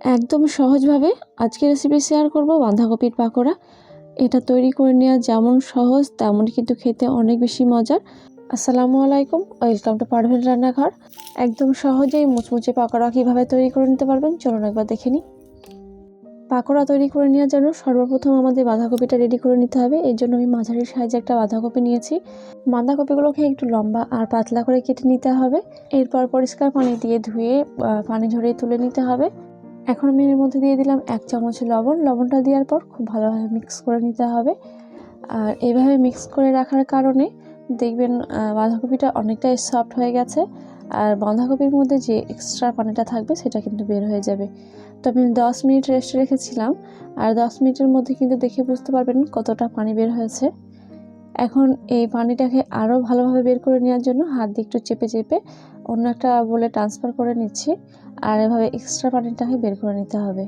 একদম সহজভাবে আজকে রেসিপি শেয়ার করব বাঁধাকপির পাকোড়া। এটা তৈরি করে নেওয়া যেমন সহজ তেমন কিন্তু খেতে অনেক বেশি মজার। আসসালামু আলাইকুম, ওয়েলকাম টু পারভেন রান্নাঘর। একদম সহজেই মুচমুচে পাকোড়া কীভাবে তৈরি করে নিতে পারবেন, চলুন একবার দেখে নিই। পাকোড়া তৈরি করে নেওয়ার জন্য সর্বপ্রথম আমাদের বাঁধাকপিটা রেডি করে নিতে হবে। এর জন্য আমি মাঝারি সাইজে একটা বাঁধাকপি নিয়েছি। বাঁধাকপিগুলোকে একটু লম্বা আর পাতলা করে কেটে নিতে হবে। এরপর পরিষ্কার পানি দিয়ে ধুয়ে পানি ঝরিয়ে তুলে নিতে হবে। এখন আমি এর মধ্যে দিয়ে দিলাম এক চামচ লবণ। লবণটা দেওয়ার পর খুব ভালোভাবে মিক্স করে নিতে হবে। আর এইভাবে মিক্স করে রাখার কারণে দেখবেন বাঁধাকপিটা অনেকটাই সফট হয়ে গেছে। আর বাঁধাকপির মধ্যে যে এক্সট্রা পানিটা থাকবে সেটা কিন্তু বের হয়ে যাবে। তো আমি দশ মিনিট রেস্টে রেখেছিলাম। আর দশ মিনিটের মধ্যে কিন্তু দেখে বুঝতে পারবেন কতটা পানি বের হয়েছে। এখন এই পানিটাকে আরও ভালোভাবে বের করে নেওয়ার জন্য হাত দিয়ে একটু চেপে চেপে অন্য একটা বলে ট্রান্সফার করে নিচ্ছি। আর এভাবে এক্সট্রা পানিটাকে বের করে নিতে হবে।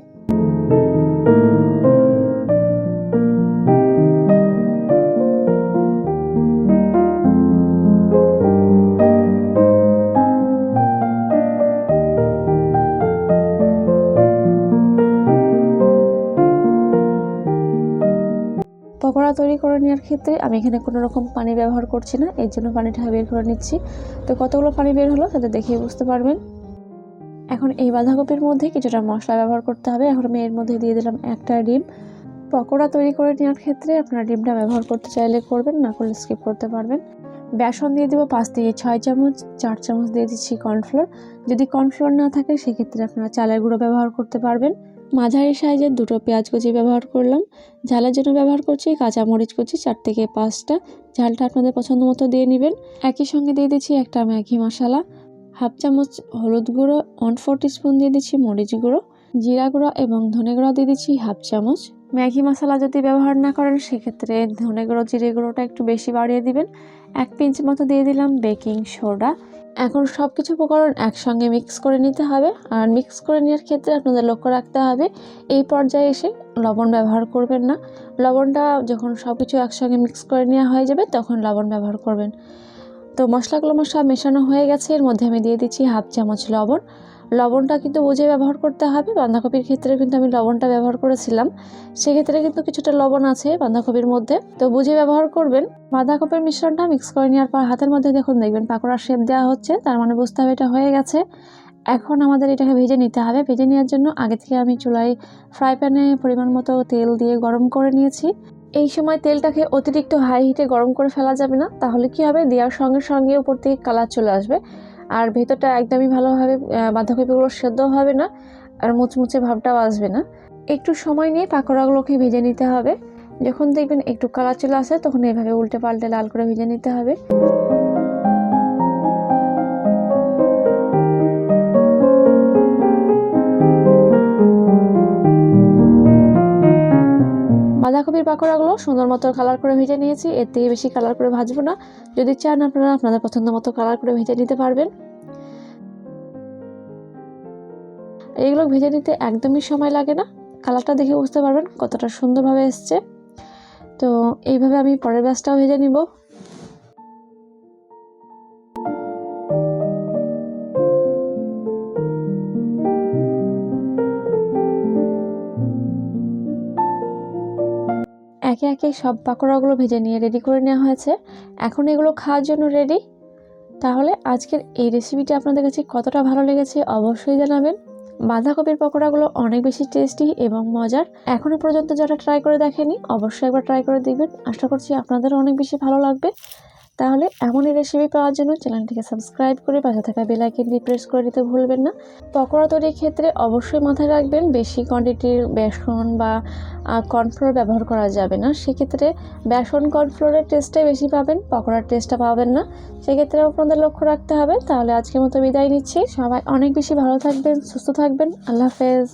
পকোড়া তৈরি করে নেওয়ার ক্ষেত্রে আমি এখানে কোনো রকম পানি ব্যবহার করছি না। এর জন্য পানিটা বের করে নিচ্ছি। তো কতগুলো পানি বের হলো সেটা দেখেই বুঝতে পারবেন। এখন এই বাঁধাকপির মধ্যে কিছুটা মশলা ব্যবহার করতে হবে। এখন আমি এর মধ্যে দিয়ে দিলাম একটা ডিম। পকোড়া তৈরি করে নেওয়ার ক্ষেত্রে আপনারা ডিমটা ব্যবহার করতে চাইলে করবেন, না করলে স্কিপ করতে পারবেন। বেসন দিয়ে দেবো পাঁচ থেকে ছয় চামচ, চার চামচ দিয়ে দিচ্ছি কর্নফ্লোর যদি কর্নফ্লোর না থাকে, সেক্ষেত্রে আপনারা চালের গুঁড়ো ব্যবহার করতে পারবেন। মাঝারি সাইজের দুটো পেঁয়াজ কুচি ব্যবহার করলাম। ঝালের জন্য ব্যবহার করছি কাঁচামরিচ কুচি চার থেকে পাঁচটা। ঝালটা আপনাদের পছন্দ মতো দিয়ে নেবেন। একই সঙ্গে দিয়ে দিচ্ছি একটা ম্যাগি মশলা। হাফ চামচ হলুদ গুঁড়ো ওয়ান ফোর স্পুন দিয়ে দিচ্ছি মরিচ গুঁড়ো, জিরা গুঁড়ো এবং ধনে গুঁড়ো দিয়ে দিচ্ছি হাফ চামচ। ম্যাগি মশলা যদি ব্যবহার না করেন, সেক্ষেত্রে ধনে গুঁড়ো, জিরে গুঁড়োটা একটু বেশি বাড়িয়ে দিবেন। এক পিঞ্চ মতো দিয়ে দিলাম বেকিং সোডা। এখন সব কিছু উপকরণ একসঙ্গে মিক্স করে নিতে হবে। আর মিক্স করে নেওয়ার ক্ষেত্রে আপনাদের লক্ষ্য রাখতে হবে, এই পর্যায়ে এসে লবণ ব্যবহার করবেন না। লবণটা যখন সব কিছু একসঙ্গে মিক্স করে নেওয়া হয়ে যাবে, তখন লবণ ব্যবহার করবেন। তো মশলাগুলো আমার সব মেশানো হয়ে গেছে, এর মধ্যে আমি দিয়ে দিচ্ছি হাফ চামচ লবণ। লবণটা কিন্তু বুঝে ব্যবহার করতে হবে। বাঁধাকপির ক্ষেত্রে কিন্তু আমি লবণটা ব্যবহার করেছিলাম। সেক্ষেত্রে কিন্তু কিছুটা লবণ আছে বাঁধাকপির মধ্যে। তো বুঝে ব্যবহার করবেন। বাঁধাকপির মিশ্রণটা মিক্স করে নেওয়ার পর হাতের মধ্যে দেখুন, দেখবেন পাকোড়ার শেপ দেওয়া হচ্ছে। তার মানে বুঝতে হবে এটা হয়ে গেছে। এখন আমাদের এটাকে ভেজে নিতে হবে। ভেজে নেওয়ার জন্য আগে থেকে আমি চুলায় ফ্রাই প্যানে পরিমাণ মতো তেল দিয়ে গরম করে নিয়েছি। এই সময় তেলটাকে অতিরিক্ত হাই হিটে গরম করে ফেলা যাবে না। তাহলে কি হবে? দেওয়ার সঙ্গে সঙ্গে উপর থেকে কালার চলে আসবে। আর ভেতরটা একদমই ভালোভাবে বাঁধাকপিগুলো সেদ্ধ হবে না আর মুচমুচে ভাবটাও আসবে না। একটু সময় নিয়ে পাকোড়াগুলোকে ভেজে নিতে হবে। যখন দেখবেন একটু কালার চলে আসে তখন এভাবে উল্টে পাল্টে লাল করে ভেজে নিতে হবে। বাঁধাকপির পাকোড়াগুলো সুন্দর মতো কালার করে ভেজে নিয়েছি। এর থেকে বেশি কালার করে ভাজবো না। যদি চান আপনারা আপনাদের পছন্দ মতো কালার করে ভেজে নিতে পারবেন। এইগুলো ভেজে নিতে একদমই সময় লাগে না। কালারটা দেখে বুঝতে পারবেন কতটা সুন্দরভাবে এসছে। তো এইভাবে আমি পরের ব্যাসটাও ভেজে নিব। একে একে সব পাকোড়াগুলো ভেজে নিয়ে রেডি করে নেওয়া হয়েছে। এখন এগুলো খাওয়ার জন্য রেডি তাহলে আজকের এই রেসিপিটা আপনাদের কাছে কতটা ভালো লেগেছে অবশ্যই জানাবেন। বাঁধাকপির পকোড়াগুলো অনেক বেশি টেস্টি এবং মজার। এখনও পর্যন্ত যারা ট্রাই করে দেখেনি, অবশ্যই একবার ট্রাই করে দেখবেন। আশা করছি আপনাদেরও অনেক বেশি ভালো লাগবে। তাহলে এমনই রেসিপি পাওয়ার জন্য চ্যানেলটিকে সাবস্ক্রাইব করে পাশে থাকা বেল আইকনটি প্রেস করে দিতে ভুলবেন না। পকোড়া তৈরির ক্ষেত্রে অবশ্যই মাথায় রাখবেন, বেশি কোয়ান্টিটির বেসন বা কর্নফ্লোর ব্যবহার করা যাবে না। সেক্ষেত্রে বেসন কর্নফ্লোরের টেস্টটাই বেশি পাবেন, পকোড়ার টেস্টটা পাবেন না। সেক্ষেত্রে আপনাদের লক্ষ্য রাখতে হবে। তাহলে আজকের মতো বিদায় নিচ্ছি। সবাই অনেক বেশি ভালো থাকবেন, সুস্থ থাকবেন। আল্লাহ হাফেজ।